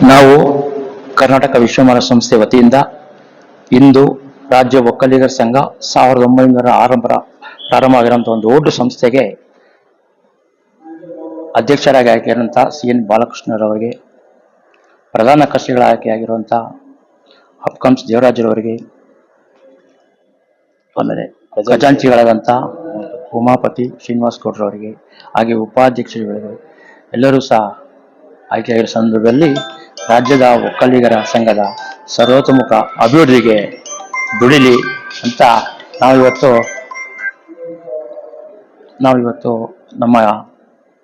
ನಾವು ಕರ್ನಾಟಕ ವಿಶ್ವಮಾನ ಸಂಸ್ಥೆ ವತಿಯಿಂದ ಇಂದು ರಾಜ್ಯ ಒಕ್ಕಲಿಗರ ಸಂಘ ಸಾವಿರದ ಒಂಬೈನೂರ ಆರಂಭ ಪ್ರಾರಂಭ ಒಂದು ದೊಡ್ಡ ಸಂಸ್ಥೆಗೆ ಅಧ್ಯಕ್ಷರಾಗಿ ಆಯ್ಕೆಯಾದಂಥ ಸಿ ಎನ್ ಬಾಲಕೃಷ್ಣರವರಿಗೆ ಪ್ರಧಾನ ಕರ್ಷಿಗಳ ಆಯ್ಕೆಯಾಗಿರುವಂಥ ಅಪ್ಕಮ್ಸ್ ದೇವರಾಜರವರಿಗೆ ಆಮೇಲೆ ಖಜಾಂಚಿಗಳಾದಂಥ ಉಮಾಪತಿ ಶ್ರೀನಿವಾಸ್ ಗೌಡ್ರವರಿಗೆ ಹಾಗೆ ಉಪಾಧ್ಯಕ್ಷರುಗಳಿಗೆ ಎಲ್ಲರೂ ಸಹ ಆಯ್ಕೆಯಾಗಿರೋ ಸಂದರ್ಭದಲ್ಲಿ ರಾಜ್ಯದ ಒಕ್ಕಲಿಗರ ಸಂಘದ ಸರ್ವತೋಮುಖ ಅಭಿವೃದ್ಧಿಗೆ ದುಡಿಲಿ ಅಂತ ನಾವಿವತ್ತು ನಾವಿವತ್ತು ನಮ್ಮ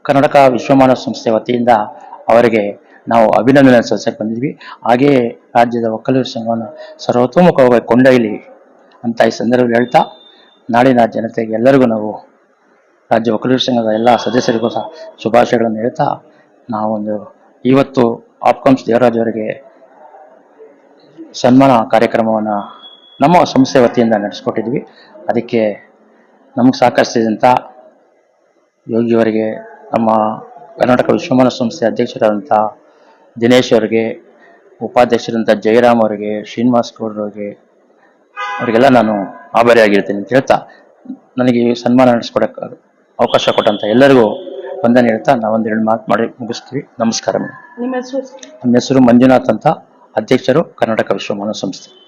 ಕರ್ನಾಟಕ ವಿಶ್ವಮಾನವ ಸಂಸ್ಥೆ ವತಿಯಿಂದ ಅವರಿಗೆ ನಾವು ಅಭಿನಂದನೆ ಸಲ್ಲಿಸಕ್ಕೆ ಬಂದಿದ್ವಿ. ಹಾಗೆಯೇ ರಾಜ್ಯದ ಒಕ್ಕಲಿಗರ ಸಂಘವನ್ನು ಸರ್ವತೋಮುಖವಾಗಿ ಕೊಂಡೊಯ್ಯಲಿ ಅಂತ ಈ ಸಂದರ್ಭದಲ್ಲಿ ಹೇಳ್ತಾ, ನಾಡಿನ ಜನತೆಗೆ ಎಲ್ಲರಿಗೂ ನಾವು ರಾಜ್ಯ ಒಕ್ಕಲಿಗರ ಸಂಘದ ಎಲ್ಲ ಸದಸ್ಯರಿಗೂ ಸಹ ಶುಭಾಶಯಗಳನ್ನು ಹೇಳ್ತಾ, ನಾವೊಂದು ಇವತ್ತು ಆಪ್ಕಾಮ್ಸ್ ದೇವರಾಜ್ ಅವರಿಗೆ ಸನ್ಮಾನ ಕಾರ್ಯಕ್ರಮವನ್ನು ನಮ್ಮ ಸಂಸ್ಥೆ ವತಿಯಿಂದ ನಡೆಸ್ಕೊಟ್ಟಿದ್ವಿ. ಅದಕ್ಕೆ ನಮಗೆ ಸಹಕರಿಸಿದಂಥ ಯೋಗಿಯವರಿಗೆ ನಮ್ಮ ಕರ್ನಾಟಕ ವಿಶ್ವಮಾನ ಸಂಸ್ಥೆ ಅಧ್ಯಕ್ಷರಾದಂಥ ದಿನೇಶ್ ಅವರಿಗೆ ಉಪಾಧ್ಯಕ್ಷರಂಥ ಜಯರಾಮ್ ಅವರಿಗೆ, ಶ್ರೀನಿವಾಸ್ ಗೌಡ್ರವ್ರಿಗೆ ಅವರಿಗೆಲ್ಲ ನಾನು ಆಭಾರಿಯಾಗಿರ್ತೀನಿ ಅಂತ ಹೇಳ್ತಾ ನನಗೆ ಸನ್ಮಾನ ನಡೆಸ್ಕೊಡಕ್ಕೆ ಅವಕಾಶ ಕೊಟ್ಟಂಥ ಎಲ್ಲರಿಗೂ ವಂದನೆ ಹೇಳ್ತಾ ನಾವೊಂದೆರಡು ಮಾತು ಮಾಡಿ ಮುಗಿಸ್ತೀವಿ. ನಮಸ್ಕಾರ ಮೇಡಮ್. ನಿಮ್ಮ ಹೆಸರು? ಮಂಜುನಾಥ್ ಅಂತ. ಅಧ್ಯಕ್ಷರು ಕರ್ನಾಟಕ ವಿಶ್ವಮಾನವ ಸಂಸ್ಥೆ.